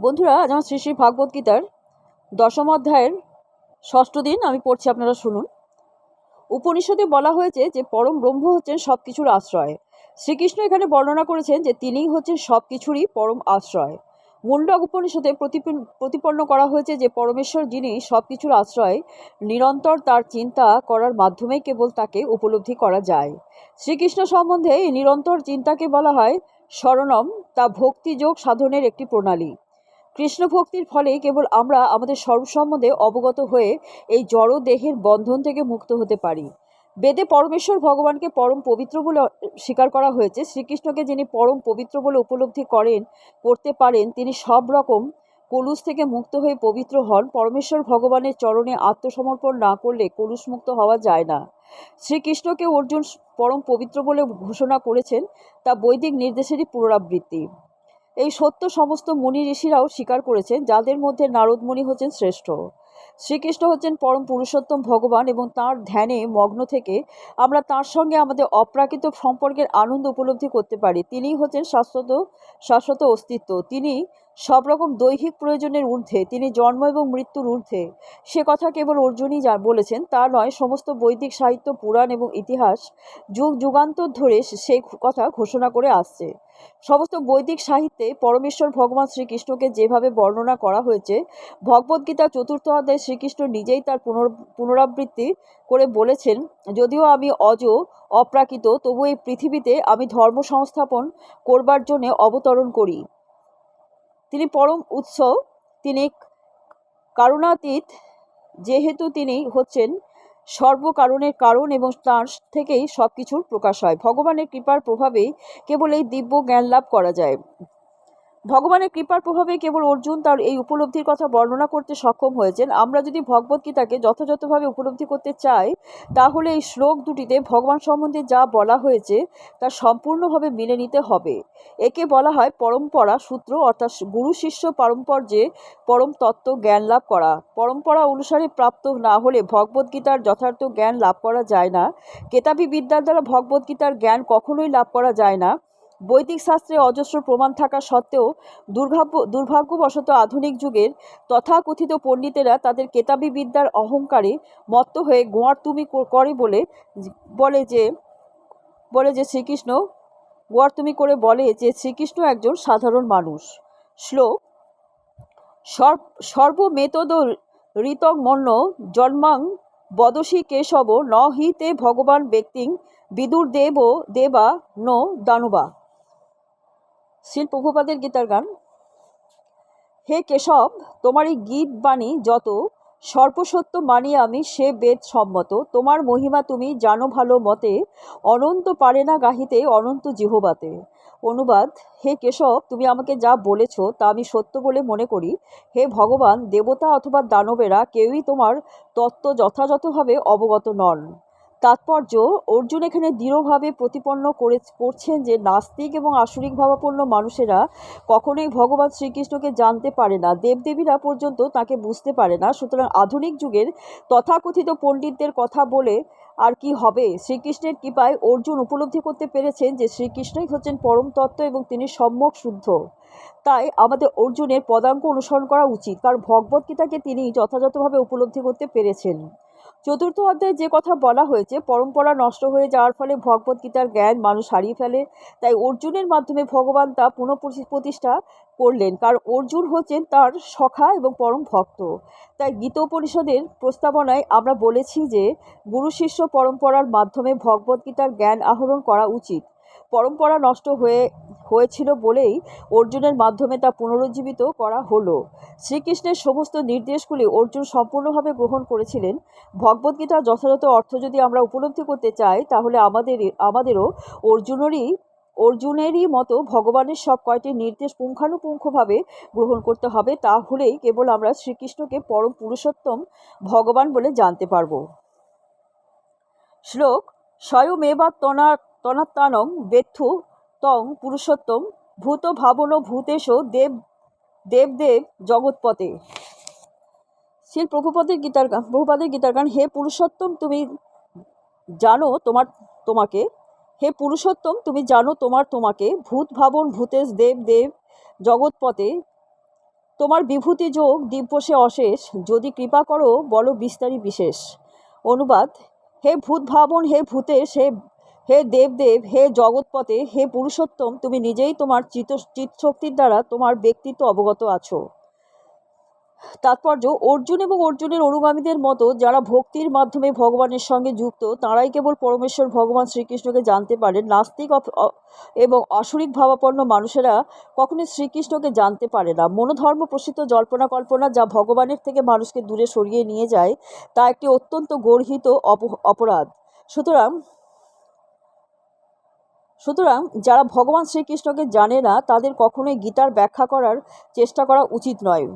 বন্ধুরা, আজ আমার শ্রী শ্রী ভাগবত গীতার দশম অধ্যায়ের ষষ্ঠ দিন আমি পড়ছি, আপনারা শুনুন। উপনিষদে বলা হয়েছে যে, পরম ব্রহ্ম হচ্ছেন সব কিছুর আশ্রয়। শ্রীকৃষ্ণ এখানে বর্ণনা করেছেন যে, তিনিই হচ্ছেন সব কিছুরই পরম আশ্রয়। মুন্ডক উপনিষদে প্রতিপন্ন করা হয়েছে যে, পরমেশ্বর যিনি সব কিছুর আশ্রয়, নিরন্তর তার চিন্তা করার মাধ্যমে কেবল তাকে উপলব্ধি করা যায়। শ্রীকৃষ্ণ সম্বন্ধে এই নিরন্তর চিন্তাকে বলা হয় শরণম, তা ভক্তিযোগ সাধনের একটি প্রণালী। কৃষ্ণ ভক্তির ফলে কেবল আমরা আমাদের স্বরূপ সম্বন্ধে অবগত হয়ে এই জড় দেহের বন্ধন থেকে মুক্ত হতে পারি। বেদে পরমেশ্বর ভগবানকে পরম পবিত্র বলে স্বীকার করা হয়েছে। শ্রীকৃষ্ণকে যিনি পরম পবিত্র বলে উপলব্ধি করেন, করতে পারেন, তিনি সব রকম কলুষ থেকে মুক্ত হয়ে পবিত্র হন। পরমেশ্বর ভগবানের চরণে আত্মসমর্পণ না করলে কলুষ মুক্ত হওয়া যায় না। শ্রীকৃষ্ণকে অর্জুন পরম পবিত্র বলে ঘোষণা করেছেন, তা বৈদিক নির্দেশেরই পুনরাবৃত্তি। এই সত্য সমস্ত মুনি ঋষিরাও স্বীকার করেছেন, যাদের মধ্যে নারদ মুনি হচ্ছেন শ্রেষ্ঠ। শ্রীকৃষ্ণ হচ্ছেন পরম পুরুষোত্তম ভগবান এবং তার ধ্যানে, মগ্ন থেকে আমরা তার সঙ্গে আমাদের অপ্রাকৃত সম্পর্কের আনন্দ উপলব্ধি করতে পারি। তিনিই হচ্ছেন শাশ্বত শাশ্বত অস্তিত্ব। তিনি সব রকম দৈহিক প্রয়োজনের ঊর্ধ্বে তিনি জন্ম এবং মৃত্যুর ঊর্ধ্বে। সে কথা কেবল অর্জুনই যা বলেছেন, তা নয়, সমস্ত বৈদিক সাহিত্য, পুরাণ এবং ইতিহাস যুগ যুগান্তর ধরে সেই কথা ঘোষণা করে আসছে। সমস্ত বৈদিক সাহিত্যে পরমেশ্বর ভগবান শ্রীকৃষ্ণকে যেভাবে বর্ণনা করা হয়েছে ভগবদ্গীতা চতুর্থ অধ্যায়ে শ্রীকৃষ্ণ নিজেই তার পুনর, পুনরাবৃত্তি করে বলেছেন, যদিও আমি অজ, অপ্রাকৃত, তবু এই পৃথিবীতে আমি ধর্ম সংস্থাপন করবার জন্য অবতরণ করি। তিনি পরম উৎস তিনি কারণাতীত, যেহেতু তিনি হচ্ছেন সর্বকারণের কারণ এবং তার থেকেই সব কিছুর প্রকাশ হয়। ভগবানের কৃপার প্রভাবে কেবল এই দিব্য জ্ঞান লাভ করা যায়। ভগবানের কৃপার প্রভাবে কেবল অর্জুন তার এই উপলব্ধির কথা বর্ণনা করতে সক্ষম হয়েছেন। আমরা যদি ভগবদ্গীতাকে যথাযথভাবে উপলব্ধি করতে চাই, তাহলে এই শ্লোক দুটিতে ভগবান সম্বন্ধে যা বলা হয়েছে, তা সম্পূর্ণভাবে মেনে নিতে হবে। একে বলা হয় পরম্পরা সূত্র, অর্থাৎ গুরু শিষ্য পারম্পর্যে পরম তত্ত্ব জ্ঞান লাভ করা। পরম্পরা অনুসারে প্রাপ্ত না হলে ভগবদ্গীতার যথার্থ জ্ঞান লাভ করা যায় না। কেতাবী বিদ্যার দ্বারা ভগবদ্গীতার জ্ঞান কখনোই লাভ করা যায় না। বৈদিক শাস্ত্রে অজস্র প্রমাণ থাকা সত্ত্বেও দুর্ভাগ্য দুর্ভাগ্যবশত আধুনিক যুগের তথাকথিত পণ্ডিতেরা তাদের কেতাবি বিদ্যার অহংকারে মত্ত হয়ে গোয়ার তুমি করে বলে বলে যে বলে যে শ্রীকৃষ্ণ গোয়ার তুমি করে বলে যে শ্রীকৃষ্ণ একজন সাধারণ মানুষ। শ্লোক সর্ব সর্বমেতদ ঋতং মন্য জন্মাং বদসী কেশব ন হি তে ভগবান ব্যক্তিং বিদুর দেব দেবা ন দানুবা। শিল প্রভুপাদের গীতার গান। হে কেশব, তোমার এই গীত বাণী যত, সর্বসত্য মানি আমি সে বেদ সম্মত। তোমার মহিমা তুমি জানো ভালো মতে, অনন্ত পারে না গাহিতে অনন্ত জিহবাতে। অনুবাদ, হে কেশব, তুমি আমাকে যা বলেছ তা আমি সত্য বলে মনে করি। হে ভগবান, দেবতা অথবা দানবেরা কেউই তোমার তত্ত্ব যথাযথভাবে অবগত নন। তাৎপর্য, অর্জুন এখানে দৃঢ়ভাবে প্রতিপন্ন করে, করছেন যে নাস্তিক এবং আসরিক ভাবাপন্ন মানুষেরা কখনোই ভগবান শ্রীকৃষ্ণকে জানতে পারে না, দেবদেবীরা পর্যন্ত তাকে বুঝতে পারে না। সুতরাং আধুনিক যুগের তথাকথিত পণ্ডিতদের কথা বলে আর কি হবে? শ্রীকৃষ্ণের কৃপায় অর্জুন উপলব্ধি করতে পেরেছেন যে শ্রীকৃষ্ণই হচ্ছেন পরম তত্ত্ব এবং তিনি সম্যক শুদ্ধ। তাই আমাদের অর্জুনের পদাঙ্ক অনুসরণ করা উচিত, কারণ ভগবদ্গীতাকে তিনি যথাযথভাবে উপলব্ধি করতে পেরেছেন। চতুর্থ অধ্যায়ে যে কথা বলা হয়েছে, পরম্পরা নষ্ট হয়ে যাওয়ার ফলে ভগবদ্গীতার জ্ঞান মানুষ হারিয়ে ফেলে। তাই অর্জুনের মাধ্যমে ভগবান তা পুনঃপ্রতিষ্ঠা করলেন। কারণ অর্জুন হচ্ছেন তার সখা এবং পরম ভক্ত। তাই গীতোপনিষদের প্রস্তাবনায় আমরা বলেছি যে গুরু শিষ্য পরম্পরার মাধ্যমে ভগবদ্গীতার জ্ঞান আহরণ করা উচিত। পরম্পরা নষ্ট হয়ে, হয়েছিল বলেই অর্জুনের মাধ্যমে তা পুনরুজ্জীবিত করা হলো। শ্রীকৃষ্ণের সমস্ত নির্দেশগুলি অর্জুন সম্পূর্ণভাবে গ্রহণ করেছিলেন। ভগবদ্গীতার যথাযথ অর্থ যদি আমরা উপলব্ধি করতে চাই, তাহলে আমাদের আমাদেরও অর্জুনেরই অর্জুনেরই মতো ভগবানের সব কয়টি নির্দেশ পুঙ্খানুপুঙ্খভাবে গ্রহণ করতে হবে, তাহলেই কেবল আমরা শ্রীকৃষ্ণকে পরম পুরুষোত্তম ভগবান বলে জানতে পারব। শ্লোক স্বয়মেবা তনা তনাত্তানং বেথু তং পুরুষোত্তম ভূত ভাবন ভূতেশ দেব, দেবদেব জগৎপতে। শিল প্রভুপদের গীতার গান, প্রভুপাদের গীতার গান, হে পুরুষোত্তম তুমি জানো তোমার তোমাকে, হে পুরুষোত্তম তুমি জানো তোমার তোমাকে, ভূত ভাবন ভূতেশ দেব দেব জগৎপতে। তোমার বিভূতি যোগ দিব্যসে অশেষ, যদি কৃপা করো বলো বিস্তারী বিশেষ। অনুবাদ, হে ভূত ভাবন হে ভূতেশ, হে হে দেবদেব, হে জগৎপথে, হে পুরুষোত্তম, তুমি নিজেই তোমার চিত চিৎশক্তির দ্বারা তোমার ব্যক্তিত্ব অবগত আছো। তাৎপর্য, অর্জুন এবং অর্জুনের অনুগামীদের মতো যারা ভক্তির মাধ্যমে ভগবানের সঙ্গে যুক্ত, তারাই কেবল পরমেশ্বর ভগবান শ্রীকৃষ্ণকে জানতে পারেন। নাস্তিক এবং অসুরিক ভাবাপন্ন মানুষেরা কখনোই শ্রীকৃষ্ণকে জানতে পারে না। মনোধর্ম প্রসিদ্ধ জল্পনা কল্পনা যা ভগবানের থেকে মানুষকে দূরে সরিয়ে নিয়ে যায়, তা একটি অত্যন্ত গর্হিত অপ- অপরাধ। সুতরাং সুতরাং যারা ভগবান শ্রীকৃষ্ণকে জানে না, তাদের কখনোই গীতার ব্যাখ্যা করার চেষ্টা করা উচিত নয়।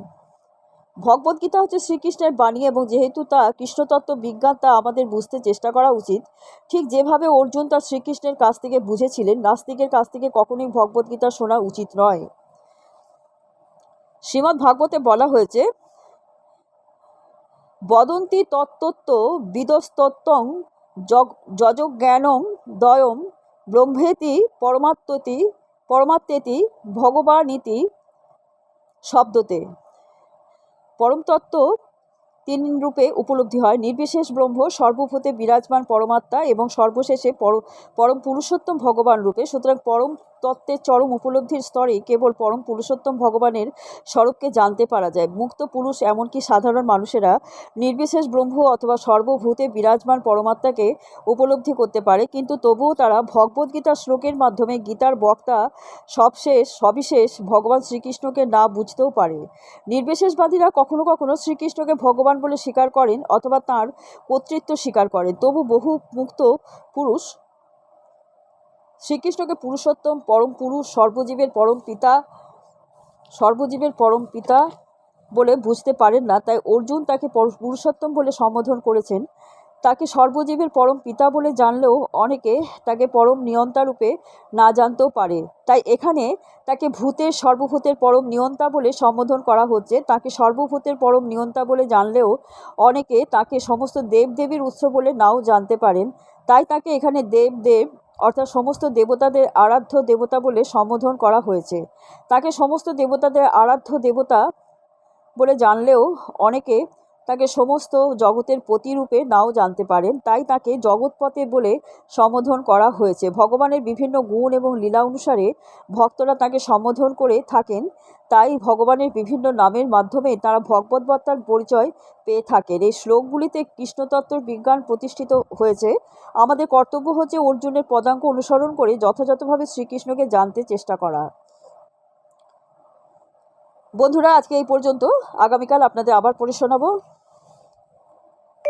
ভগবদ্গীতা হচ্ছে শ্রীকৃষ্ণের বাণী এবং যেহেতু তা কৃষ্ণতত্ত্ব বিজ্ঞান, তা আমাদের বুঝতে চেষ্টা করা উচিত। ঠিক যেভাবে অর্জুন তার শ্রীকৃষ্ণের কাছ থেকে বুঝেছিলেন, নাস্তিকের কাছ থেকে কখনোই ভগবদ্গীতা শোনা উচিত নয়। শ্রীমদ্ ভাগবতে বলা হয়েছে, বদন্তি তত্ত্বত্ব বিদস্তত্ত্বং যজজ্ঞানং দয়ম ব্রহ্মেতি পরমাত্মতি, পরমাত্মেতি ভগবানীতি শব্দতে। পরমতত্ত্ব তিন রূপে উপলব্ধি হয়। নির্বিশেষ ব্রহ্ম, সর্বভূতে বিরাজমান পরমাত্মা এবং সর্বশেষে পর, পরম পুরুষোত্তম ভগবান রূপে। সুতরাং পরম তত্ত্বের চরম উপলব্ধির স্তরে কেবল পরম পুরুষোত্তম ভগবানের স্বরূপকে জানতে পারা যায়। মুক্ত পুরুষ এমনকি সাধারণ মানুষেরা নির্বিশেষ ব্রহ্ম অথবা সর্বভূতে বিরাজমান পরমাত্মাকে উপলব্ধি করতে পারে, কিন্তু তবুও তারা ভগবদ্গীতার শ্লোকের মাধ্যমে গীতার বক্তা সবশেষ, সবিশেষ ভগবান শ্রীকৃষ্ণকে না বুঝতেও পারে। নির্বিশেষবাদীরা কখনো কখনো শ্রীকৃষ্ণকে ভগবান বলে স্বীকার করেন অথবা তার কর্তৃত্ব স্বীকার করেন। তবু বহু মুক্ত পুরুষ শ্রীকৃষ্ণকে পুরুষোত্তম, পরম পুরুষ, সর্বজীবের পরম পিতা, সর্বজীবের পরম পিতা বলে বুঝতে পারেন না। তাই অর্জুন তাকে পর- পুরুষোত্তম বলে সম্বোধন করেছেন। তাকে সর্বজীবের পরম পিতা বলে জানলেও অনেকে তাকে পরম নিয়ন্তা রূপে না জানতেও পারে। তাই এখানে তাকে ভূতের, সর্বভূতের পরম নিয়ন্তা বলে সম্বোধন করা হচ্ছে। তাকে সর্বভূতের পরম নিয়ন্তা বলে জানলেও অনেকে তাকে সমস্ত দেবদেবীর উৎস বলে নাও জানতে পারেন। তাই তাকে এখানে দেব দেব অর্থাৎ সমস্ত দেবতাদের আরাধ্য দেবতা বলে সম্বোধন করা হয়েছে। তাকে সমস্ত দেবতাদের আরাধ্য দেবতা বলে জানলেও অনেকে তাকে সমস্ত জগতের প্রতিরূপে নাও জানতে পারেন। তাই তাকে জগৎপথে বলে সম্বোধন করা হয়েছে। ভগবানের বিভিন্ন গুণ এবং লীলা অনুসারে ভক্তরা তাকে সম্বোধন করে থাকেন। তাই ভগবানের বিভিন্ন নামের মাধ্যমে তারা ভগবদ্বত্তার পরিচয় পেয়ে থাকেন। এই শ্লোকগুলিতে কৃষ্ণতত্ত্বর বিজ্ঞান প্রতিষ্ঠিত হয়েছে। আমাদের কর্তব্য হচ্ছে অর্জুনের পদাঙ্ক অনুসরণ করে যথাযথভাবে শ্রীকৃষ্ণকে জানতে চেষ্টা করা। বন্ধুরা, আজকে এই পর্যন্ত। আগামীকাল আপনাদের আবার পড়ে শোনাবো।